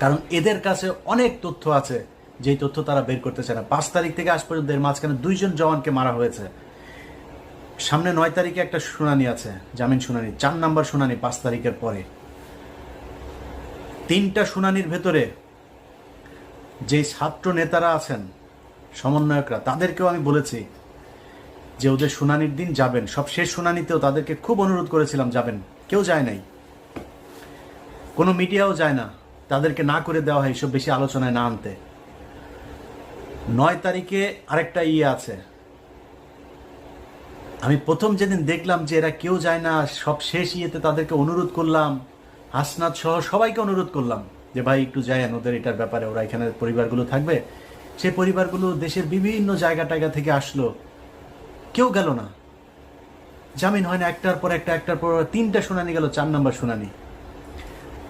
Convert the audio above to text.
কারণ এদের কাছে অনেক তথ্য আছে, যেই তথ্য তারা বের করতে চায় না। পাঁচ তারিখ থেকে আজ পর্যন্ত এর মাঝখানে দুইজন জওয়ানকে মারা হয়েছে। সামনে নয় তারিখে একটা শুনানি আছে, জামিন শুনানি। চার নাম্বার শুনানি পাঁচ তারিখের পরে। তিনটা শুনানির ভেতরে যে ছাত্র নেতারা আছেন, সমন্বয়করা, তাদেরকেও আমি বলেছি যে ওদের শুনানির দিন যাবেন। সব শেষ শুনানিতেও তাদেরকে খুব অনুরোধ করেছিলাম, যাবেন। কেউ যায় নাই। কোনো মিডিয়াও যায় না। তাদেরকে না করে দেওয়া হয়, এসব বেশি আলোচনায় না আনতে। নয় তারিখে আরেকটা ইয়ে আছে। আমি প্রথম যেদিন দেখলাম যে এরা কেউ যায় না, সব শেষ ইয়েতে তাদেরকে অনুরোধ করলাম, হাসনাত সহ সবাইকে অনুরোধ করলাম যে, ভাই, একটু যায়েন ওদের এটার ব্যাপারে, ওরা এখানে পরিবারগুলো থাকবে। সেই পরিবারগুলো দেশের বিভিন্ন জায়গা টায়গা থেকে আসলো। কেউ গেল না। জামিন হয় না, একটার পর একটা, একটার পর তিনটা শুনানি গেল, চার নম্বর শুনানি।